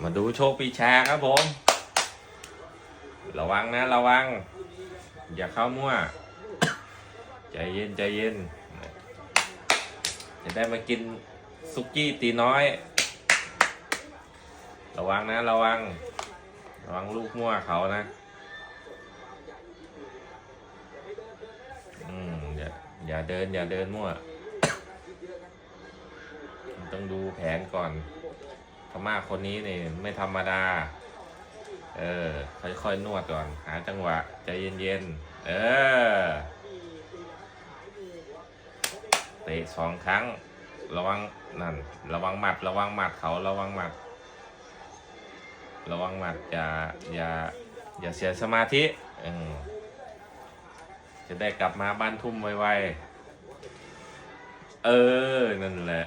มาดูโชคปีชาครับผม ระวังนะระวัง อย่าเข้ามั่ว ใจเย็นใจเย็น จะได้มากินซุกี้ตีน้อย ระวังนะระวัง ระวังลูกมั่วเขานะอืมอย่าอย่าเดินอย่าเดินมั่ว ต้องดูแผนก่อน พม่าคนนี้นี่ไม่ธรรมดา เออ ค่อยๆนวดก่อน หาจังหวะใจเย็นๆ เออ เตะสองครั้ง ระวังนั่น ระวังหมัด ระวังหมัดเขาระวังหมัด ระวังหมัดอย่าอย่าอย่าเสียสมาธิออจะได้กลับมาบ้านทุ่มไวๆ เออ นั่นแหละ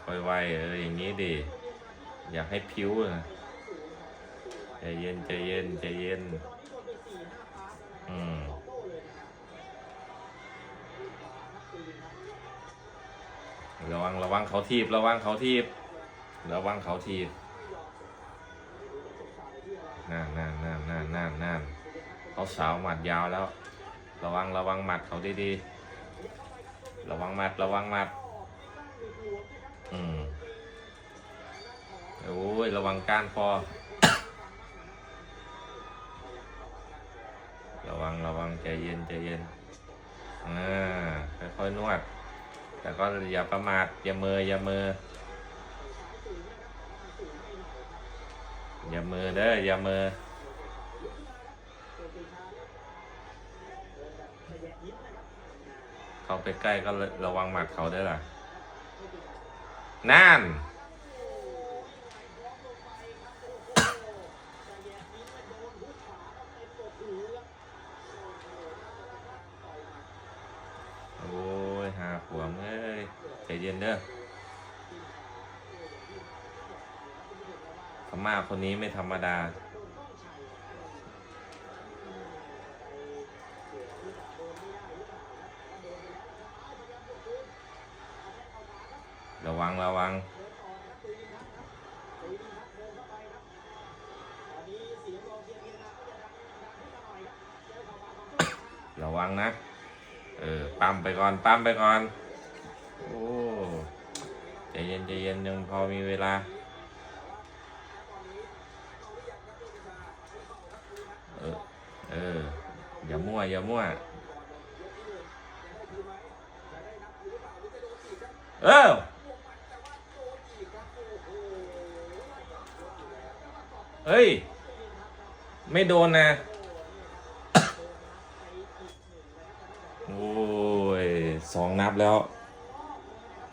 เข้าออกไวๆเอออย่างนี้ดิอยากให้ผิวนะใจเย็นใจเย็นใจเย็นอืมระวังระวังเขาทีบระวังเขาทีบระวังเขาทีบนั่นนั่นนั่นนั่นนั่นนั่นเขาสาวหมัดยาวแล้ว ระวังระวังหมัดเขาดีๆระวังหมัดระวังหมัด ระวังก้านคอ ระวังระวังใจเย็นใจเย็นอ่าค่อยๆนวด แต่ก็อย่าประมาทอย่าเมออย่าเมออย่าเมอเด้ออย่าเมอเขาไปใกล้ก็ระวังหมัดเขาได้ล่ะนั่น โอ้ยหาขวมเอ้ย ใจเย็นเด้อพม่าคนนี้ไม่ธรรมดา ระวังระวังระวังนะ เออ ปั๊มไปก่อน ปั๊มไปก่อน เย็นใจเย็นยังพอมีเวลา เออ เออ อย่ามั่ว อย่ามั่ว เออเฮ้ย ไม่โดนนะ โอ้ยสองนับแล้ว